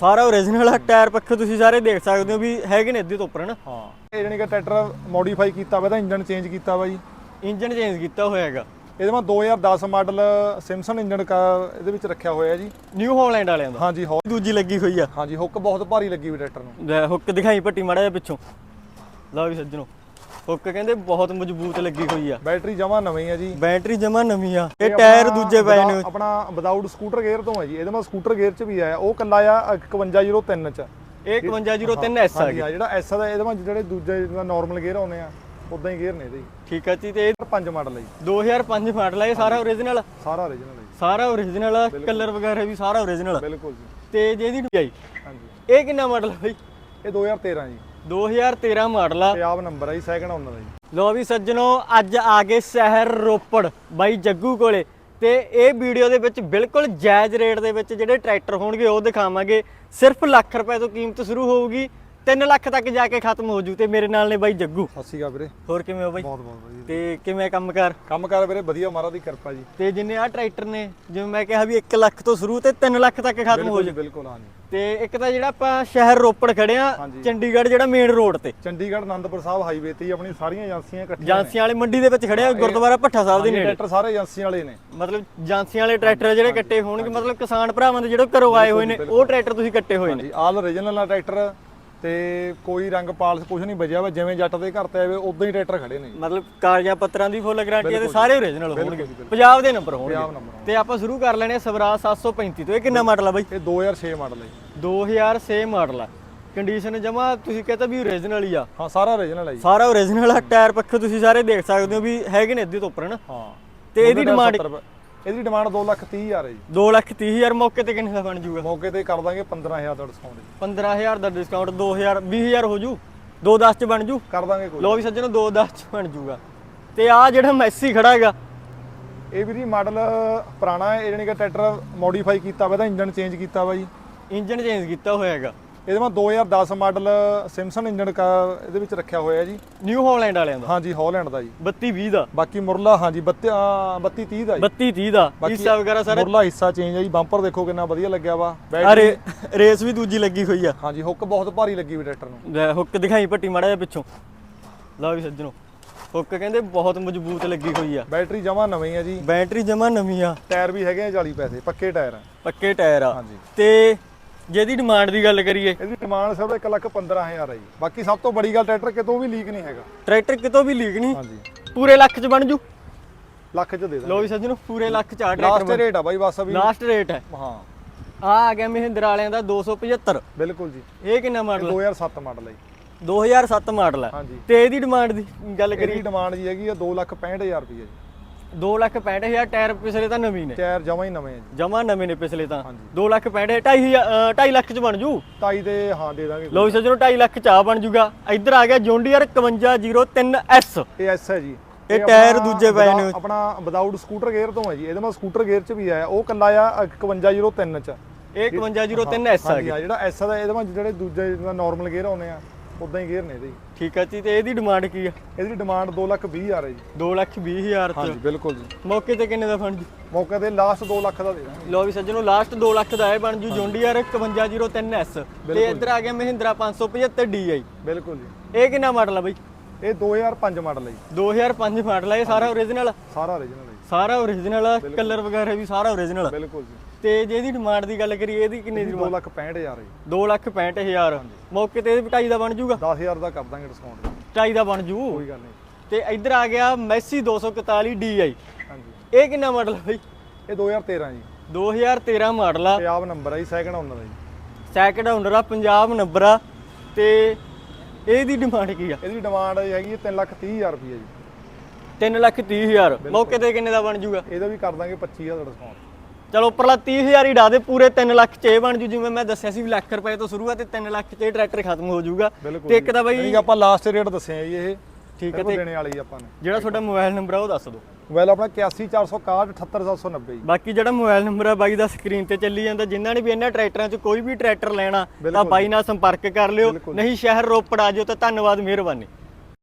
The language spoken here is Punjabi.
ਸਾਰਾ ਓਰੀਜਨਲ ਆ ਟਾਇਰ ਪੱਖੇ ਤੁਸੀਂ ਸਾਰੇ ਦੇਖ ਸਕਦੇ ਹੋ ਵੀ ਹੈਗੇ ਨੇ ਅੱਧੇ ਤੋਂ ਉੱਪਰ ਹਨ? ਹਾਂ। ਇਹ ਜਾਨੀ ਕਿ ਟਰੈਕਟਰ ਮੋਡੀਫਾਈ ਕੀਤਾ ਵਾ ਇਹਦਾ ਇੰਜਨ ਚੇਂਜ ਕੀਤਾ ਵਾ ਜੀ। ਇੰਜਨ ਚੇਂਜ ਕੀਤਾ ਹੋਇਆ ਹੈਗਾ। ਇਹਦੇ ਮਾ 2010 ਮਾਡਲ ਸਿਮਸਨ ਇੰਜਨ ਕਾ ਇਹਦੇ ਵਿੱਚ ਰੱਖਿਆ ਹੋਇਆ ਜੀ। ਨਿਊ ਹਾਲੈਂਡ ਵਾਲਿਆਂ ਦਾ? ਹਾਂਜੀ ਹੋ ਦੂਜੀ ਲੱਗੀ ਹੋਈ ਆ। ਹਾਂਜੀ ਹੁੱਕ ਬਹੁਤ ਭਾਰੀ ਲੱਗੀ ਵੀ ਟਰੈਕਟਰ ਨੂੰ। ਲੈ ਹੁੱਕ ਦਿਖਾਈ ਪੱਟੀ ਮਾੜਾ ਜਿਹਾ ਪਿੱਛੋਂ। ਲਓ ਵੀ ਸੱਜਣੋ। ਹੁੱਕ ਕਹਿੰਦੇ ਬਹੁਤ ਮਜ਼ਬੂਤ ਲੱਗੀ ਹੋਈ ਆ। ਬੈਟਰੀ ਜਮਾ ਨਵੀਂ ਹੈ ਜੀ। ਬੈਟਰੀ ਜਮਾ ਨਵੀਂ ਆ। ਇਹ ਟਾਇਰ ਦੂਜੇ ਪਏ ਨੇ। ਆਪਣਾ ਵਿਦਾਊਟ ਸਕੂਟਰ ਗੇਅਰ ਤੋਂ ਹੈ ਜੀ। ਇਹਦੇ ਮਾ ਸਕੂਟਰ ਗੇਅਰ ਚ ਵੀ ਆਇਆ ਉਹ ਕੱਲਾ ਆ 5103 ਚ। ਇਹ 5103 ਐਸ ਆ ਆ ਜਿਹੜਾ ਐਸ ਦਾ ਇਹਦੇ ਮਾ ਜਿਹੜੇ ਦੂਜੇ ਨਾਰਮਲ ਗੇਅਰ ਆਉਨੇ ਆ ਉਦਾਂ ਹੀ ਗੇਅਰ ਨੇ ਇਹਦੇ ਠੀਕ ਆ ਜੀ ਤੇ ਇਹ 5 ਮਾਡਲ ਹੈ ਜੀ। 2005 ਮਾਡਲ ਆ ਇਹ ਸਾਰਾ ਓਰੀਜਨਲ ਸਾਰਾ origignal ਹੈ ਸਾਰਾ ਆ ਕਲਰ ਵਗੈਰਾ ਵੀ ਸਾਰਾ ਜੀ ਬਿਲਕੁਲ ਜੀ। ਤੇ ਜਿਹਦੀ ਆਈ ਹਾਂਜੀ। ਇਹ ਕਿੰਨਾ ਮਾਡਲ ਹੈ ਬਈ? ਇਹ 2013 ਜੀ। 2013 ਮਾਡਲ ਆ। ਪੰਜਾਬ ਨੰਬਰ ਹੈ ਜੀ ਸੈਕੰਡ ਓਨਰ ਜੀ। ਲੋ ਵੀ ਸੱਜਣੋ ਅੱਜ ਆ ਗਏ ਸ਼ਹਿਰ ਰੋਪੜ ਬਾਈ ਜੱਗੂ ਕੋਲੇ। ਤੇ ਇਹ ਵੀਡੀਓ ਦੇ ਵਿੱਚ ਬਿਲਕੁਲ ਜਾਇਜ਼ ਰੇਟ ਦੇ ਵਿੱਚ ਜਿਹੜੇ ਟਰੈਕਟਰ ਹੋਣਗੇ ਉਹ ਦਿਖਾਵਾਂਗੇ। ਸਿਰਫ ਲੱਖ ਰੁਪਏ ਤੋਂ ਕੀਮਤ ਸ਼ੁਰੂ ਹੋਊਗੀ। 3 ਲੱਖ ਤੱਕ ਜਾ ਕੇ ਖਤਮ ਹੋ ਜੂ ਤੇ ਮੇਰੇ ਨਾਲ ਨੇ ਬਾਈ ਜੱਗੂ। ਸਤਿ ਸ਼੍ਰੀ ਅਕਾਲ ਵੀਰੇ। ਹੋਰ ਕਿਵੇਂ ਹੋ ਬਾਈ? ਬਹੁਤ ਬਹੁਤ ਵਧੀਆ। ਤੇ ਕਿਵੇਂ ਕੰਮ ਕਰ? ਕੰਮ ਕਾਰ ਵੀਰੇ ਵਧੀਆ ਮਹਾਰਾਜ ਦੀ ਕਿਰਪਾ ਜੀ। ਤੇ ਜਿੰਨੇ ਆ ਟਰੈਕਟਰ ਨੇ ਜਿਵੇਂ ਮੈਂ ਕਿਹਾ ਵੀ 1 ਲੱਖ ਤੋਂ ਸ਼ੁਰੂ ਤੇ 3 ਲੱਖ ਤੱਕ ਖਤਮ ਹੋ ਜੀ ਬਿਲਕੁਲ ਹਾਂ ਜੀ। ਤੇ ਇੱਕ ਤਾਂ ਜਿਹੜਾ ਆਪਾਂ ਸ਼ਹਿਰ ਰੋਪੜ ਖੜੇ ਆ। ਚੰਡੀਗੜ੍ਹ ਜਿਹੜਾ ਮੇਨ ਰੋਡ ਤੇ। ਚੰਡੀਗੜ੍ਹ ਆਨੰਦਪੁਰ ਸਾਹਿਬ ਹਾਈਵੇ ਤੇ ਹੀ ਆਪਣੀ ਸਾਰੀਆਂ ਏਜੰਸੀਆਂ ਇਕੱਠੀਆਂ ਜਾਂਸੀਆਂ ਵਾਲੀ ਮੰਡੀ ਦੇ ਵਿੱਚ ਖੜੇ ਆ ਗੁਰਦੁਆਰਾ ਭੱਠਾ ਸਾਹਿਬ ਦੇ ਨੇ ਨੇੜੇ। ਟਰੈਕਟਰ ਸਾਰੇ ਏਜੰਸੀਆਂ ਵਾਲੇ ਨੇ। ਮਤਲਬ ਏਜੰਸੀਆਂ ਵਾਲੇ ਟਰੈਕਟਰ ਜਿਹੜੇ ਕੱਟੇ ਹੋਣਗੇ ਮਤਲਬ ਕਿਸਾਨ ਭਰਾਵਾਂ ਦੇ ਜਿਹੜੇ ਘਰੋਂ ਆਏ ਹੋਏ ਨੇ ਉਹ ਟਰੈਕਟਰ ਤੁਸੀਂ ਕੱਟੇ ਹੋਏ ਨੇ। ਹਾਂਜੀ ਆਲ ਆ ਟਰੈਕਟਰ ਤੇ ਕੋਈ ਰੰਗ ਪਾਲਸ ਕੁਝ ਨਹੀਂ ਬਜਿਆ ਵਾ ਜਿਵੇਂ ਜੱਟ ਦੇ ਘਰ ਤੇ ਆਵੇ ਉਦਾਂ ਹੀ ਟਰੈਕਟਰ ਖੜੇ ਨੇ। ਮਤਲਬ ਕਾਗਜ਼ਾਂ ਪੱਤਰਾਂ ਦੀ ਫੁੱਲ ਗਾਰੰਟੀ ਤੇ ਸਾਰੇ ਓਰੀਜਨਲ ਹੋਣਗੇ। ਪੰਜਾਬ ਦੇ ਨੰਬਰ ਹੋਣਗੇ। ਤੇ ਆਪਾਂ ਸ਼ੁਰੂ ਕਰ ਲੈਣੇ ਆ ਸਵਰਾਜ 735 ਤੋਂ। ਇਹ ਕਿੰਨਾ ਮਾਡਲ ਆ ਬਾਈ? ਇਹ 2006 ਮਾਡਲ ਹੈ ਜੀ। 2006 ਮਾਡਲ ਆ। ਕੰਡੀਸ਼ਨ ਜਮਾ ਤੁਸੀਂ ਕਹਿੰਦਾ ਵੀ ਓਰੀਜਨਲ ਹੀ ਆ। ਹਾਂ ਸਾਰਾ ਹੈ ਜੀ। ਸਾਰਾ ਓਰੀਜਨਲ ਆ। ਟਾਇਰ ਪੱਖੇ ਤੁਸੀਂ ਸਾਰੇ ਦੇਖ ਸਕਦੇ ਹੋ ਵੀ ਹੈਗੇ ਨੇ ਅੱਧੇ ਤੋਂ ਉੱਪਰ ਹਨ? ਹਾਂ। ਤੇ ਇਹਦੀ ਡਿਮਾਂਡ ਇਹਦੀ ਡਿਮਾਂਡ 2 ਲੱਖ 30 ਹਜ਼ਾਰ ਹੈ ਜੀ। 2 ਲੱਖ 30 ਹਜ਼ਾਰ ਮੌਕੇ ਤੇ ਕਿੰਨੇ ਦਾ ਬਣ ਜੂਗਾ? ਮੌਕੇ ਤੇ ਕਰ ਦਾਂਗੇ 15000 ਦਾ ਡਿਸਕਾਊਂਟ ਜੀ। 15000 ਦਾ ਡਿਸਕਾਊਂਟ 2000 20000 ਹੋ ਜੂ? 210 ਚ ਬਣ ਜੂ? ਕਰ ਦਾਂਗੇ ਕੋਈ ਲੋ ਵੀ ਸੱਜਣੋ 210 ਚ ਬਣ ਜੂਗਾ। ਤੇ ਆ ਜਿਹੜਾ ਮੈਸੀ ਖੜਾ ਹੈਗਾ। ਇਹ ਵੀ ਜੀ ਮਾਡਲ ਪੁਰਾਣਾ ਹੈ ਇਹ ਜਾਨੀ ਕਿ ਟਰੈਕਟਰ ਮੋਡੀਫਾਈ ਕੀਤਾ ਵਾ ਇਹਦਾ ਇੰਜਨ ਚੇਂਜ ਕੀਤਾ ਵਾ ਜੀ। ਇੰਜਨ ਚੇਂਜ ਕੀਤਾ ਹੋਇਆ ਹੈਗਾ। ਇਹਦੇ ਮਾ 2010 ਮਾਡਲ ਸਿਮਸਨ ਇੰਜਨ ਕਾ ਇਹਦੇ ਵਿੱਚ ਰੱਖਿਆ ਹੋਇਆ ਜੀ। ਨਿਊ ਹਾਲੈਂਡ ਵਾਲਿਆਂ ਦਾ? ਹਾਂਜੀ ਹਾਲੈਂਡ ਦਾ ਜੀ। 32 20 ਦਾ? ਬਾਕੀ ਮੁਰਲਾ ਹਾਂਜੀ 32 32 30 ਦਾ ਜੀ। 32 30 ਦਾ? ਹਿੱਸਾ ਵਗੈਰਾ ਸਾਰਾ? ਮੁਰਲਾ ਹਿੱਸਾ ਚੇਂਜ ਹੈ ਜੀ। ਬੰਪਰ ਦੇਖੋ ਕਿੰਨਾ ਵਧੀਆ ਲੱਗਿਆ ਵਾ। ਅਰੇ ਰੇਸ ਵੀ ਦੂਜੀ ਲੱਗੀ ਹੋਈ ਆ। ਹਾਂਜੀ ਹੁੱਕ ਬਹੁਤ ਭਾਰੀ ਲੱਗੀ ਵੀ ਟਰੈਕਟਰ ਨੂੰ। ਲੈ ਹੁੱਕ ਦਿਖਾਈ ਪੱਟੀ ਮਾੜਾ ਜਿਹਾ ਪਿੱਛੋਂ। ਲਓ ਵੀ ਸੱਜਣੋ। ਹੁੱਕ ਕਹਿੰਦੇ ਬਹੁਤ ਮਜ਼ਬੂਤ ਲੱਗੀ ਹੋਈ ਆ। ਬੈਟਰੀ ਜਮਾ ਨਵੀਂ ਹੈ ਜੀ। ਬੈਟਰੀ ਜਮਾ ਨਵੀਂ ਆ। ਟਾਇਰ ਵੀ ਹੈਗੇ ਆ 40 ਪੈਸੇ ਪੱਕੇ ਟਾਇਰ ਆ। ਪੱਕੇ ਟਾਇਰ ਆ। ਹਾਂਜੀ। ਤੇ ਜਿਹਦੀ ਡਿਮਾਂਡ ਦੀ ਗੱਲ ਕਰੀਏ। ਇਹਦੀ ਡਿਮਾਂਡ ਸਿਰਫ 1 ਲੱਖ 15000 ਹੈ ਜੀ। ਬਾਕੀ ਸਭ ਤੋਂ ਬੜੀ ਗੱਲ ਟਰੈਕਟਰ ਕਿਤੋਂ ਵੀ ਲੀਕ ਨਹੀਂ ਹੈਗਾ। ਟਰੈਕਟਰ ਕਿਤੋਂ ਵੀ ਲੀਕ ਨਹੀਂ। ਹਾਂਜੀ। ਪੂਰੇ ਲੱਖ ਚ ਬਣ ਜੂ। ਲੱਖ ਚ ਦੇ ਦਾਂ ਲਓ ਵੀ ਸੱਜਣੋ ਪੂਰੇ ਲੱਖ ਚ ਆ ਲਾਸਟ ਟਰੈਕਟਰ ਰੇਟ ਆ ਬਾਈ ਬਸ ਅਭੀ ਲਾਸਟ ਰੇਟ ਹੈ। ਹਾਂ। ਆ ਆ ਗਿਆ ਮਹਿੰਦਰ ਵਾਲਿਆਂ ਦਾ 275 ਬਿਲਕੁਲ ਜੀ। ਇਹ ਕਿੰਨਾ ਮਾਡਲ 2007 ਮਾਡਲ ਹੈ ਜੀ। 2007 ਮਾਡਲ ਹੈ ਤੇ ਇਹਦੀ ਡਿਮਾਂਡ ਦੀ ਗੱਲ ਕਰੀਏ। ਇਹਦੀ ਡਿਮਾਂਡ ਜੀ ਹੈਗੀ ਆ 2 ਲੱਖ 65000 ਰੁਪਏ ਜੀ। 2 ਲੱਖ 65000 ਟਾਇਰ ਪਿਛਲੇ ਤਾਂ ਨਵੀਂ ਨੇ। ਟਾਇਰ ਜਮਾ ਹੀ ਨਵੇਂ ਆ ਜੀ। ਜਮਾ ਨਵੇਂ ਨੇ ਪਿਛਲੇ ਤਾਂ। ਹਾਂਜੀ। 2 ਲੱਖ 65 2.5 ਲੱਖ ਚ ਬਣ ਜੂ। ਤਾਈ ਦੇ ਹਾਂ ਦੇ ਦਾਂਗੇ। ਲੋ ਸੱਜਣੋ 2.5 ਲੱਖ ਚ ਆ ਬਣ ਜੂਗਾ। ਇੱਧਰ ਆ ਗਿਆ ਜੌਂਡੀਅਰ 5103S ਇਹ ਐਸ ਹੈ ਜੀ। ਇਹ ਟਾਇਰ ਦੂਜੇ ਪਏ ਨੇ। ਆਪਣਾ ਵਿਦਾਊਟ ਸਕੂਟਰ ਗੇਅਰ ਤੋਂ ਹੈ ਜੀ। ਇਹਦੇ ਮਾ ਸਕੂਟਰ ਗੇਅਰ ਚ ਵੀ ਆਇਆ। ਉਹ ਕੱਲਾ ਆ 5103 ਚ। ਇਹ 5103S ਆ ਗਿਆ ਜਿਹੜਾ ਐਸ ਦਾ ਇਹਦੇ ਮਾ ਜਿਹੜੇ ਦੂਜੇ ਨਾਰਮਲ ਗੇਅਰ ਆਉਨੇ ਆ। ਉਦਾਂ ਹੀ ਗੇਅਰ ਨੇ ਇਹਦੇ ਜੀ। ਠੀਕ ਆ ਜੀ ਤੇ ਇਹਦੀ ਡਿਮਾਂਡ ਕੀ ਆ? ਇਹਦੀ ਡਿਮਾਂਡ 2 ਲੱਖ 20000 ਹੈ ਜੀ। 2 ਲੱਖ 20000 ਹਾਂਜੀ ਚ। ਬਿਲਕੁਲ ਜੀ। ਮੌਕੇ ਤੇ ਕਿੰਨੇ ਦਾ ਬਣ ਜੂ ਮੌਕੇ ਤੇ ਲਾਸਟ 2 ਲੱਖ ਦਾ ਦੇ ਦਾਂਗੇ। ਲੋ ਵੀ ਸੱਜਣੋ ਲਾਸਟ 2 ਲੱਖ ਦਾ ਇਹ ਬਣ ਜੂ ਜੌਂਡੀਅਰ 5103S ਤੇ ਇੱਧਰ ਆ ਗਿਆ ਮਹਿੰਦਰਾ 575 DI ਬਿਲਕੁਲ ਜੀ। ਇਹ ਕਿੰਨਾ ਮਾਡਲ ਆ ਬਈ? ਇਹ 2005 ਮਾਡਲ ਹੈ ਜੀ। 2005 ਮਾਡਲ ਆ ਇਹ ਸਾਰਾ ਓਰੀਜਨਲ ਸਾਰਾ origignal ਹੈ ਸਾਰਾ ਓਰੀਜਨਲ ਆ ਕਲਰ ਵਗੈਰਾ ਵੀ ਸਾਰਾ ਓਰੀਜਨਲ ਜੀ ਬਿਲਕੁਲ ਜੀ। ਤੇ ਜਿਹਦੀ ਡਿਮਾਂਡ ਦੀ ਗੱਲ ਕਰੀਏ ਇਹਦੀ ਕਿੰਨੇ ਦੀ 2 ਲੱਖ 65000 ਹੈ ਜੀ। 2 ਲੱਖ 65000 ਮੌਕੇ ਤੇ ਇਹਦੇ ਵੀ ਢਾਈ ਦਾ ਬਣ ਜੂਗਾ? 10000 ਦਾ ਕਰ ਦਾਂਗੇ ਡਿਸਕਾਊਂਟ ਢਾਈ ਦਾ ਬਣ ਜੂ? ਕੋਈ ਗੱਲ ਨਹੀਂ। ਤੇ ਇੱਧਰ ਆ ਗਿਆ ਮੈਸੀ 241 DI ਹਾਂਜੀ। ਇਹ ਕਿੰਨਾ ਮਾਡਲ ਹੈ ਬਈ? ਇਹ 2013 ਜੀ। 2013 ਮਾਡਲ ਆ। ਪੰਜਾਬ ਨੰਬਰ ਹੈ ਜੀ ਸੈਕੰਡ ਓਨਰ ਹੈ ਜੀ। ਸੈਕਿੰਡ ਓਨਰ ਆ ਪੰਜਾਬ ਨੰਬਰ ਆ। ਤੇ ਇਹਦੀ ਡਿਮਾਂਡ ਕੀ ਆ? ਇਹਦੀ ਡਿਮਾਂਡ ਹੈਗੀ 3 ਲੱਖ 30000 ਰੁਪਏ ਜੀ। 3 ਲੱਖ 30000 ਮੌਕੇ ਤੇ ਕਿੰਨੇ ਦਾ ਬਣ ਜੂਗਾ? ਇਹਦਾ ਵੀ ਕਰ ਦਾਂਗੇ 25000 ਦਾ ਡਿਸਕਾਊਂਟ ਚਲੋ ਉੱਪਰਲਾ 30000 ਹੀ ਡਾ ਦੇ ਪੂਰੇ 3 ਲੱਖ ਚ ਇਹ ਬਣ ਜੂ। ਜਿਵੇਂ ਮੈਂ ਦੱਸਿਆ ਸੀ ਵੀ ਲੱਖ ਰੁਪਏ ਤੋਂ ਸ਼ੁਰੂ ਆ ਤੇ 3 ਲੱਖ ਚ ਇਹ ਟਰੈਕਟਰ ਖਤਮ ਹੋ ਜੂਗਾ। ਬਿਲਕੁਲ ਤੇ ਇੱਕ ਤਾਂ ਬਈ ਆਪਾਂ ਲਾਸਟ ਰੇਟ ਦੱਸਿਆ ਜੀ ਇਹ। ਠੀਕ ਹੈ ਬਿਲਕੁਲ ਦੇਣੇ ਵਾਲੀ ਆਪਾਂ ਨੇ। ਜਿਹੜਾ ਤੁਹਾਡਾ ਮੋਬਾਈਲ ਨੰਬਰ ਆ ਉਹ ਦੱਸ ਦਿਓ। ਮੋਬਾਈਲ ਆਪਣਾ 8146 78790 ਜੀ। ਬਾਕੀ ਜਿਹੜਾ ਮੋਬਾਈਲ ਨੰਬਰ ਆ ਬਾਈ ਦਾ ਸਕਰੀਨ ਤੇ ਚੱਲੀ ਜਾਂਦਾ। ਜਿਨ੍ਹਾਂ ਨੇ ਵੀ ਇਹਨਾਂ ਟਰੈਕਟਰਾਂ 'ਚ ਕੋਈ ਵੀ ਟਰੈਕਟਰ ਲੈਣਾ ਤਾਂ ਬਾਈ ਨਾਲ ਸੰਪਰਕ ਕਰ ਲਿਓ। ਨਹੀਂ ਸ਼ਹਿਰ ਰੋਪੜ ਆ ਜਾਓ ਤਾਂ ਧੰਨਵਾਦ ਮਿਹਰਬਾਨੀ।